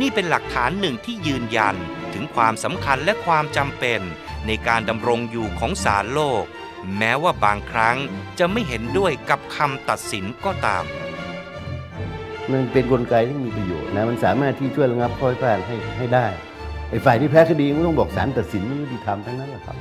นี่เป็นหลักฐานหนึ่งที่ยืนยันถึงความสำคัญและความจำเป็น ในการดำรงอยู่ของสารโลก แม้ว่าบางครั้งจะไม่เห็นด้วยกับคำตัดสินก็ตาม มันเป็นกลไกที่มีประโยชน์นะมันสามารถที่ช่วยระงับข้อพิพาทให้ให้ได้ไอ้ฝ่ายที่แพ้คดีก็ต้องบอกศาลตัดสินไม่ยุติธรรมทั้งนั้นแหละครับ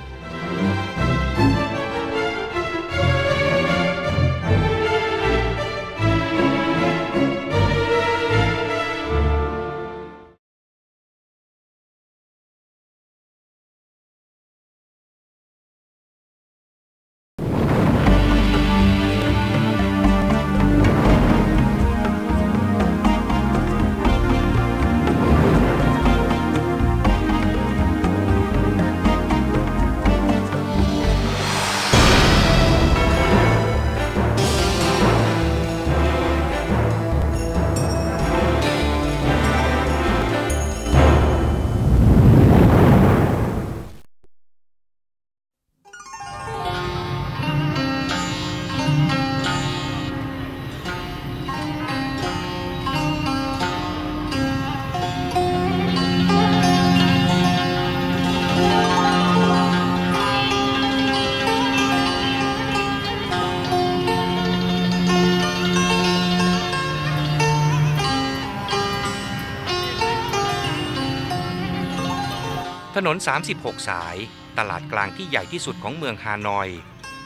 ถนน 36 สาย ตลาดกลางที่ใหญ่ที่สุดของเมืองฮานอย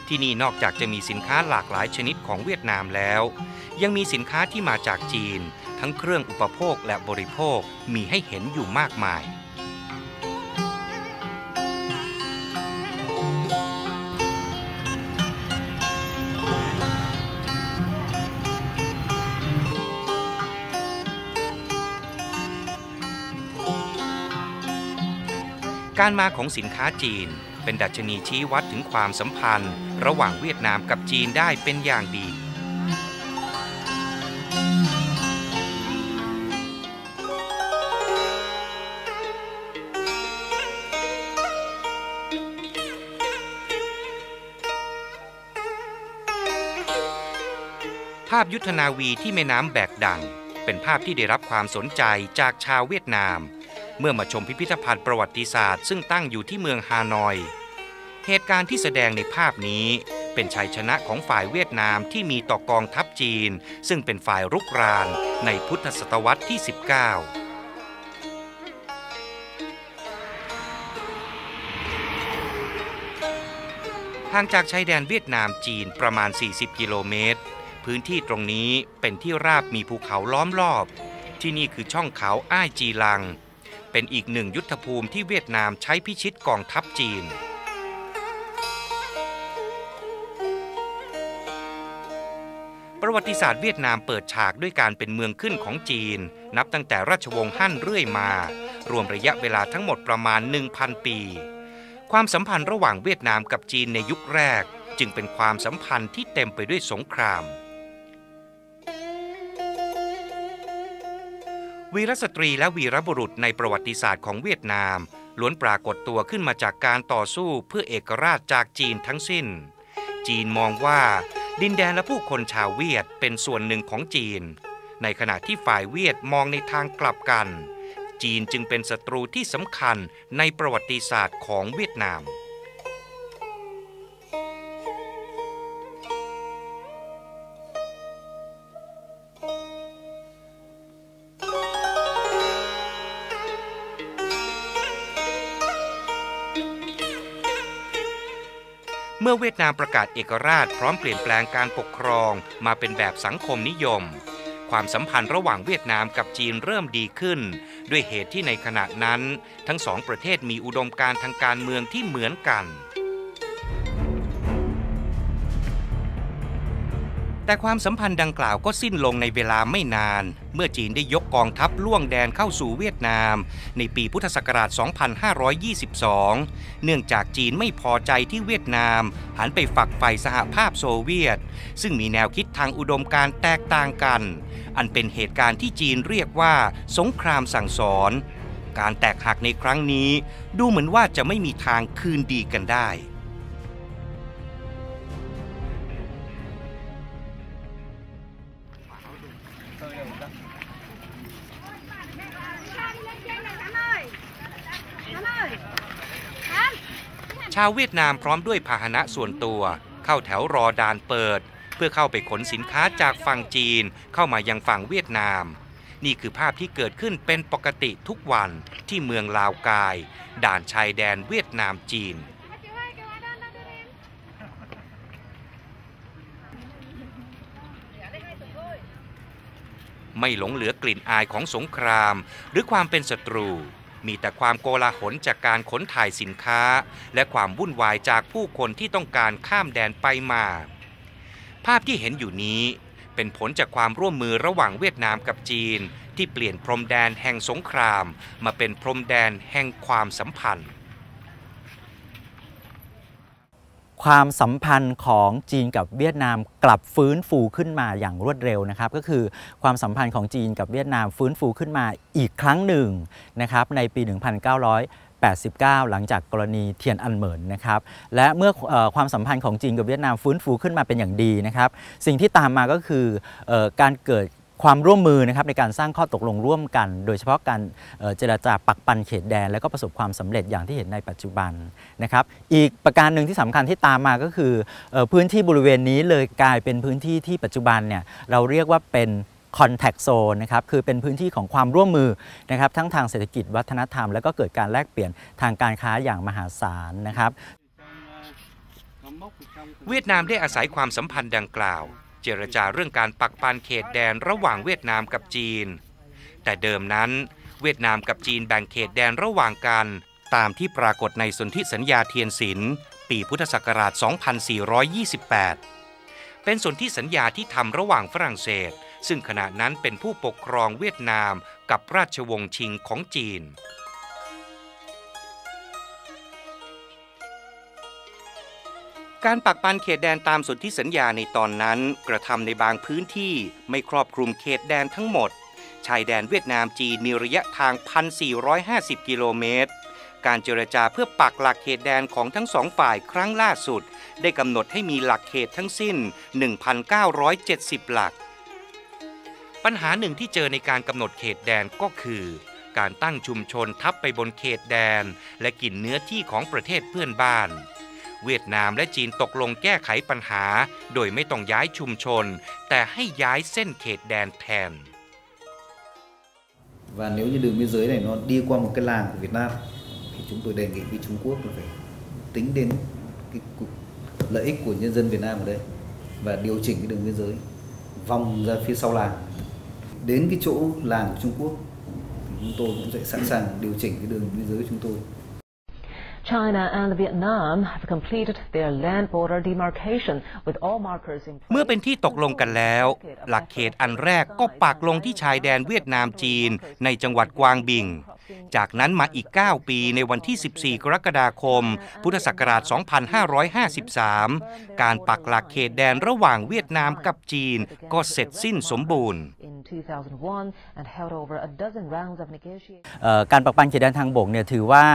ที่นี่นอกจากจะมีสินค้าหลากหลายชนิดของเวียดนามแล้ว ยังมีสินค้าที่มาจากจีน ทั้งเครื่องอุปโภคและบริโภคมีให้เห็นอยู่มากมาย การมาของสินค้าจีน เป็นดัชนีชี้วัดถึงความสัมพันธ์ ระหว่างเวียดนามกับจีนได้เป็นอย่างดี ภาพยุทธนาวีที่แม่น้ำแบกดัง เป็นภาพที่ได้รับความสนใจจากชาวเวียดนาม เมื่อมาชมพิพิธภัณฑ์ประวัติศาสตร์ซึ่งตั้งอยู่ที่เมืองฮานอย เหตุการณ์ที่แสดงในภาพนี้เป็นชัยชนะของฝ่ายเวียดนามที่มีต่อกองทัพจีน ซึ่งเป็นฝ่ายรุกรานในพุทธศตวรรษที่ 19ห่างจากชายแดนเวียดนามจีนประมาณ 40 กิโลเมตร พื้นที่ตรงนี้เป็นที่ราบมีภูเขาล้อมรอบ ที่นี่คือช่องเขาอ้ายจีลัง เป็นอีกหนึ่งยุทธภูมิที่เวียดนามใช้พิชิตกองทัพจีน ประวัติศาสตร์เวียดนามเปิดฉากด้วยการเป็นเมืองขึ้นของจีน นับตั้งแต่ราชวงศ์ฮั่นเรื่อยมา รวมระยะเวลาทั้งหมดประมาณ 1,000 ปี ความสัมพันธ์ระหว่างเวียดนามกับจีนในยุคแรก จึงเป็นความสัมพันธ์ที่เต็มไปด้วยสงคราม วีรสตรีและวีรบุรุษในประวัติศาสตร์ของเวียดนาม ล้วนปรากฏตัวขึ้นมาจากการต่อสู้เพื่อเอกราชจากจีนทั้งสิ้น จีนมองว่าดินแดนและผู้คนชาวเวียดเป็นส่วนหนึ่งของจีน ในขณะที่ฝ่ายเวียดมองในทางกลับกัน จีนจึงเป็นศัตรูที่สำคัญในประวัติศาสตร์ของเวียดนาม มื่อเวียดนามประกาศเอกราชพร้อมเปลี่ยนแปลงการปกครองมาเป็นแบบสังคมนิยม ความสัมพันธ์ระหว่างเวียดนามกับจีนเริ่มดีขึ้น ด้วยเหตุที่ในขณะนั้น ทั้งสองประเทศมีอุดมการทางการเมืองที่เหมือนกัน แต่ความสัมพันธ์ดังกล่าวก็สิ้นลงในเวลาไม่นาน เมื่อจีนได้ยกกองทัพล่วงแดนเข้าสู่เวียดนาม ในปีพุทธศักราช 2522 เนื่องจากจีนไม่พอใจที่เวียดนาม หันไปฝักใฝ่สหภาพโซเวียต ซึ่งมีแนวคิดทางอุดมการแตกต่างกัน อันเป็นเหตุการณ์ที่จีนเรียกว่า สงครามสั่งสอน การแตกหักในครั้งนี้ ดูเหมือนว่าจะไม่มีทางคืนดีกันได้าวเวียดนามพร้อมด้วยพาหนะส่วนตัว เข้าแถวรอด่านเปิด เพื่อเข้าไปขนสินค้าจากฝั่งจีนเข้ามายังฝั่งเวียดนาม นี่คือภาพที่เกิดขึ้นเป็นปกติทุกวันที่เมืองลาวกาย ด่านชายแดนเวียดนามจีนไม่หลงเหลือกลิ่นอายของสงคราม หรือความเป็นศัตรู มีแต่ความโกลาหลจากการขนถ่ายสินค้า และความวุ่นวายจากผู้คนที่ต้องการข้ามแดนไปมา ภาพที่เห็นอยู่นี้เป็นผลจากความร่วมมือระหว่างเวียดนามกับจีน ที่เปลี่ยนพรมแดนแห่งสงคราม มาเป็นพรมแดนแห่งความสัมพันธ์ ความสัมพันธ์ของจีนกับเวียดนามกลับฟื้นฟูขึ้นมาอย่างรวดเร็วนะครับ ก็คือความสัมพันธ์ของจีนกับเวียดนามฟื้นฟูขึ้นมาอีกครั้งหนึ่งนะครับในปี 1989 หลังจากกรณีเทียนอันเหมินนะครับ และเมื่ออความสัมพันธ์ของจีนกับเวียดนามฟื้นฟูขึ้นมาเป็นอย่างดีนะครับ สิ่งที่ตามมาก็คืออการเกิด ความร่วมมือนะครับในการสร้างข้อตกลงร่วมกัน โดยเฉพาะการเจรจาปักปันเขตแดน และก็ประสบความสำเร็จอย่างที่เห็นในปัจจุบันนะครับ อีกประการหนึ่งที่สำคัญที่ตามมาก็คือพื้นที่บริเวณนี้เลยกลายเป็นพื้นที่ที่ปัจจุบันเนี่ยเราเรียกว่าเป็น contact zone นะครับคือเป็นพื้นที่ของความร่วมมือนะครับทั้งทางเศรษฐกิจวัฒนธรรม แล้วก็เกิดการแลกเปลี่ยนทางการค้าอย่างมหาศาลนะครับ เวียดนามได้อาศัยความสัมพันธ์ดังกล่าว เจรจาเรื่องการปักปันเขตแดนระหว่างเวียดนามกับจีน แต่เดิมนั้น เวียดนามกับจีนแบ่งเขตแดนระหว่างกัน ตามที่ปรากฏในสนธิสัญญาเทียนศิลป์ปีพุทธศักราช 2428 เป็นสนธิสัญญาที่ทำระหว่างฝรั่งเศส ซึ่งขณะนั้นเป็นผู้ปกครองเวียดนามกับราชวงศ์ชิงของจีน การปักปันเขตแดนตามสนธิสัญญาในตอนนั้นกระทำในบางพื้นที่ไม่ครอบคลุมเขตแดนทั้งหมด ชายแดนเวียดนามจีนมีระยะทาง 1,450 กิโลเมตร การเจรจาเพื่อปักหลักเขตแดนของทั้งสองฝ่ายครั้งล่าสุด ได้กำหนดให้มีหลักเขตทั้งสิ้น 1,970 หลัก ปัญหาหนึ่งที่เจอในการกำหนดเขตแดนก็คือ การตั้งชุมชนทับไปบนเขตแดน และกินเนื้อที่ของประเทศเพื่อนบ้าน เวียดนามและจีนตกลงแก้ไขปัญหา โดยไม่ต้องย้ายชุมชน แต่ให้ย้ายเส้นเขตแดนแทน Và nếu như đường biên giới này nó đi qua một cái làng của Việt Nam thì chúng tôi đề nghị với Trung Quốc là phải tính đến cái cục- lợi ích của nhân dân Việt Nam ở đây và điều chỉnh cái đường biên giới vòng ra phía sau làng đến cái chỗ làng của Trung Quốc thì chúng tôi cũng sẽ sẵn sàng điều chỉnh cái đường biên giới của chúng tôi China and Vietnam have completed their land border demarcation with all markers in place. เมื่อเป็นที่ตกลงกันแล้ว หลักเขตอันแรกก็ปักลงที่ชายแดนเวียดนามจีนในจังหวัดกวางบิง จากนั้นมาอีก 9 ปีในวันที่ 14 กรกฎาคม พุทธศักราช 2553 การปักหลักเขตแดนระหว่างเวียดนามกับจีนก็เสร็จสิ้นสมบูรณ์2001 and held over a dozen rounds of negotiations. เอ่อการปักปันเขตแดนทางบกเนี่ยถือว่า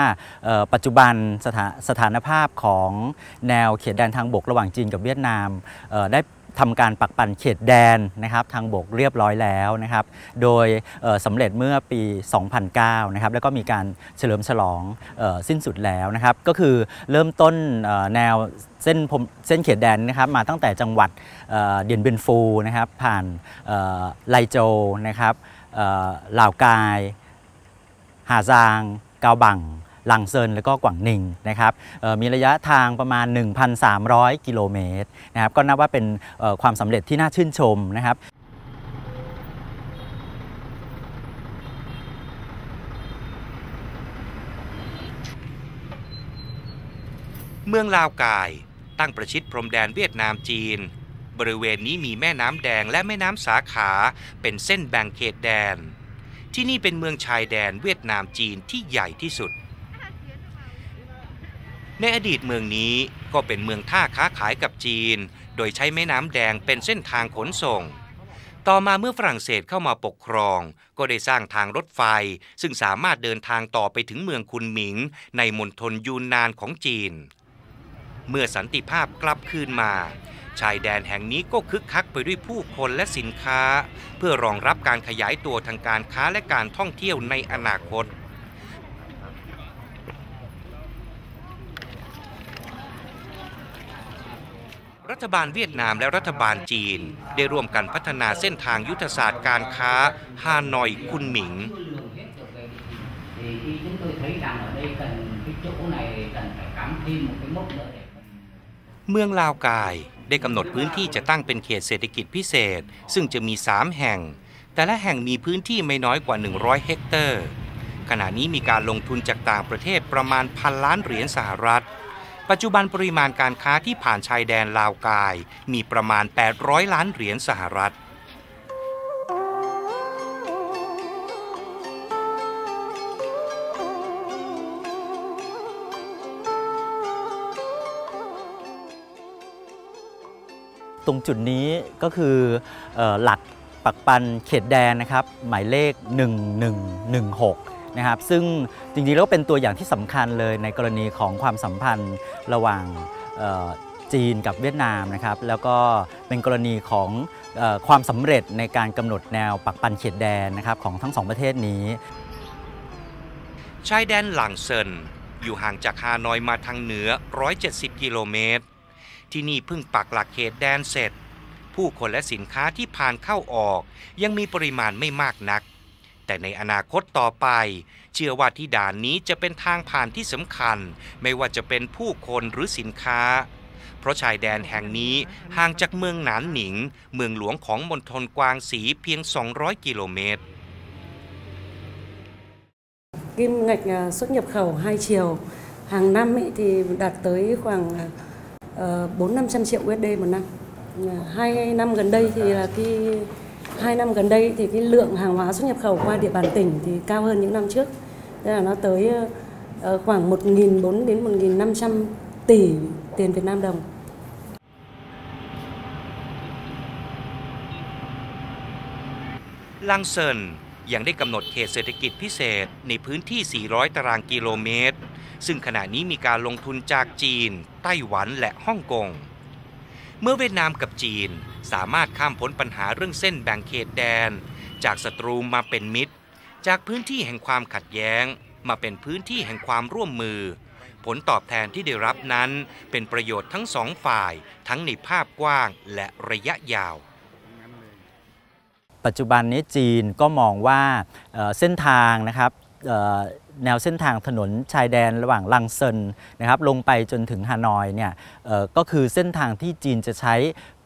ปัจจุบันสถานภาพของแนวเขตแดนทางบกระหว่างจีนกับเวียดนามได้ ทำการปักปันเขตแดนนะครับทางบกเรียบร้อยแล้วนะครับโดยสำเร็จเมื่อปี 2009นะครับแล้วก็มีการเฉลิมฉลองออสิ้นสุดแล้วนะครับก็คือเริ่มต้นแนวเส้นเส้นเขตแดนนะครับมาตั้งแต่จังหวัดเดียนเบียนฟูนะครับผ่านไลโจนะครับลาวกาย หาดซางเกาบัง หลังเซินแล้วก็กวางหนิงนะครับมีระยะทางประมาณ 1,300 กิโลเมตรนะครับก็นับว่าเป็นความสำเร็จที่น่าชื่นชมนะครับเมืองลาวกาย ตั้งประชิดพรมแดนเวียดนามจีน บริเวณนี้มีแม่น้ำแดงและแม่น้ำสาขาเป็นเส้นแบ่งเขตแดน ที่นี่เป็นเมืองชายแดนเวียดนามจีนที่ใหญ่ที่สุด ในอดีตเมืองนี้ก็เป็นเมืองท่าค้าขายกับจีน โดยใช้แม่น้ำแดงเป็นเส้นทางขนส่ง ต่อมาเมื่อฝรั่งเศสเข้ามาปกครอง ก็ได้สร้างทางรถไฟ ซึ่งสามารถเดินทางต่อไปถึงเมืองคุนหมิง ในมณฑลยูนนานของจีน เมื่อสันติภาพกลับคืนมา ชายแดนแห่งนี้ก็คึกคักไปด้วยผู้คนและสินค้า เพื่อรองรับการขยายตัวทางการค้าและการท่องเที่ยวในอนาคต รัฐบาลเวียดนามและรัฐบาลจีน ได้ร่วมกันพัฒนาเส้นทางยุทธศาสตร์การค้าฮานอยคุนหมิง เมืองลาวกายได้กำหนดพื้นที่จะตั้งเป็นเขตเศรษฐกิจพิเศษ ซึ่งจะมี 3 แห่ง แต่ละแห่งมีพื้นที่ไม่น้อยกว่า 100 เฮกเตอร์ ขณะนี้มีการลงทุนจากต่างประเทศประมาณพันล้านเหรียญสหรัฐ ปัจจุบันปริมาณการค้าที่ผ่านชายแดนลาวกาย มีประมาณ 800 ล้านเหรียญสหรัฐ ตรงจุดนี้ก็คือออหลักปักปันเขตแดนนะครับ หมายเลข 1116 นะครับ ซึ่งจริงๆแล้วเป็นตัวอย่างที่สำคัญเลยในกรณีของความสัมพันธ์ระหว่างจีนกับเวียดนามนะครับ แล้วก็เป็นกรณีของออความสำเร็จในการกำหนดแนวปักปันเขตแดนนะครับของทั้งสองประเทศนี้ ชายแดนหลังเซินอยู่ห่างจากฮานอยมาทางเหนือ 170 กิโลเมตร ที่นี่เพิ่งปักหลักเขตแดนเสร็จ ผู้คนและสินค้าที่ผ่านเข้าออก ยังมีปริมาณไม่มากนัก แต่ในอนาคตต่อไป เชื่อว่าที่ด่านนี้จะเป็นทางผ่านที่สำคัญ ไม่ว่าจะเป็นผู้คนหรือสินค้า เพราะชายแดนแห่งนี้ห่างจากเมืองหนานหนิง เมืองหลวงของมณฑลกวางสีเพียง 200 กิโลเมตร Kim ngạch à, xuất nhập khẩu hai chiều hàng năm ấy thì đạt tới khoảng ờ, bốn năm trăm triệu USD một năm. Hai năm gần đây thì là cái hai năm gần đây thì cái lượng hàng hóa xuất nhập khẩu qua địa bàn tỉnh thì cao hơn những năm trước. Thế là nó tới ờ, khoảng 1.400 đến 1.500 tỷ tiền Việt Nam đồng. ลังเซินยังได้กำหนดเขตเศรษฐกิจพิเศษในพื้นที่ 400 ตารางกิโลเมตร ซึ่งขณะนี้มีการลงทุนจากจีน ไต้หวันและฮ่องกง เมื่อเวียดนามกับจีนสามารถข้ามพ้นปัญหาเรื่องเส้นแบ่งเขตแดน จากศัตรูมาเป็นมิตร จากพื้นที่แห่งความขัดแย้ง มาเป็นพื้นที่แห่งความร่วมมือ ผลตอบแทนที่ได้รับนั้นเป็นประโยชน์ทั้งสองฝ่าย ทั้งในภาพกว้างและระยะยาวปัจจุบันนี้จีนก็มองว่าเเส้นทางนะครับ แนวเส้นทางถนนชายแดนระหว่างลังเซินนะครับลงไปจนถึงฮานอยเนี่ยก็คือเส้นทางที่จีนจะใช้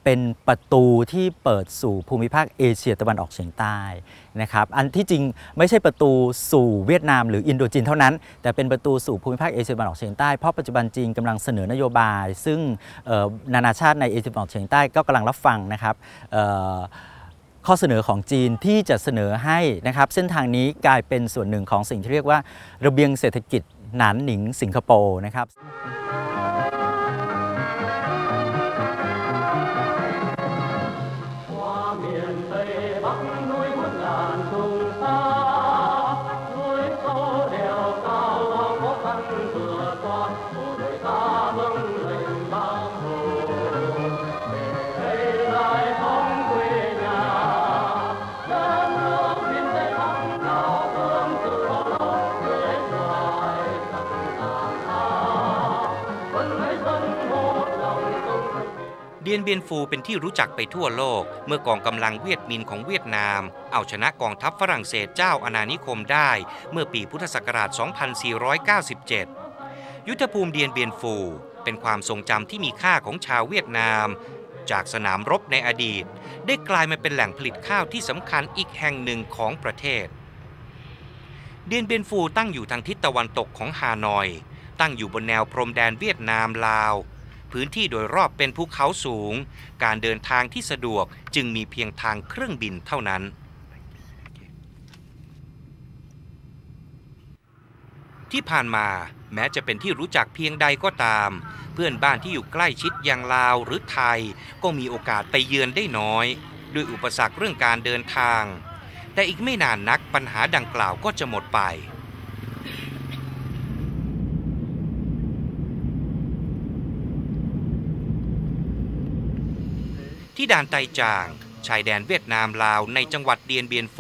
เป็นประตูที่เปิดสู่ภูมิภาคเอเชียตะวันออกเฉียงใต้นะครับอันที่จริงไม่ใช่ประตูสู่เวียดนามหรืออินโดจีนเท่านั้น แต่เป็นประตูสู่ภูมิภาคเอเชียตะวันออกเฉียงใต้เพราะปัจจุบันจีนกำลังเสนอนโยบาย ซึ่งนานาชาติในเอเชียตะวันออกเฉียงใต้ก็กำลังรับฟังนะครับ ข้อเสนอของจีนที่จะเสนอให้นะครับเส้นทางนี้กลายเป็นส่วนหนึ่งของสิ่งที่เรียกว่าระเบียงเศรษฐกิจหนานหนิงสิงคโปร์นะครับ บียนฟูเป็นที่รู้จักไปทั่วโลก เมื่อกองกำลังเวียดมินของเวียดนาม เอาชนะกองทัพฝรั่งเศสเจ้าอาณานิคมได้ เมื่อปีพุทธศักราช 2497 ยุทธภูมิเดียนเบียนฟู เป็นความทรงจำที่มีค่าของชาวเวียดนาม จากสนามรบในอดีต ได้กลายมาเป็นแหล่งผลิตข้าวที่สำคัญอีกแห่งหนึ่งของประเทศ เดียนเบียนฟูตั้งอยู่ทางทิศตะวันตกของฮานอย ตั้งอยู่บนแนวพรมแดนเวียดนามลาว พื้นที่โดยรอบเป็นภูเขาสูง การเดินทางที่สะดวกจึงมีเพียงทางเครื่องบินเท่านั้น ที่ผ่านมาแม้จะเป็นที่รู้จักเพียงใดก็ตาม เพื่อนบ้านที่อยู่ใกล้ชิดอย่างลาวหรือไทย ก็มีโอกาสไปเยือนได้น้อย ด้วยอุปสรรคเรื่องการเดินทาง แต่อีกไม่นานนักปัญหาดังกล่าวก็จะหมดไป ที่ด่านไตจาง ชายแดนเวียดนามลาวในจังหวัดเดียนเบียนฟู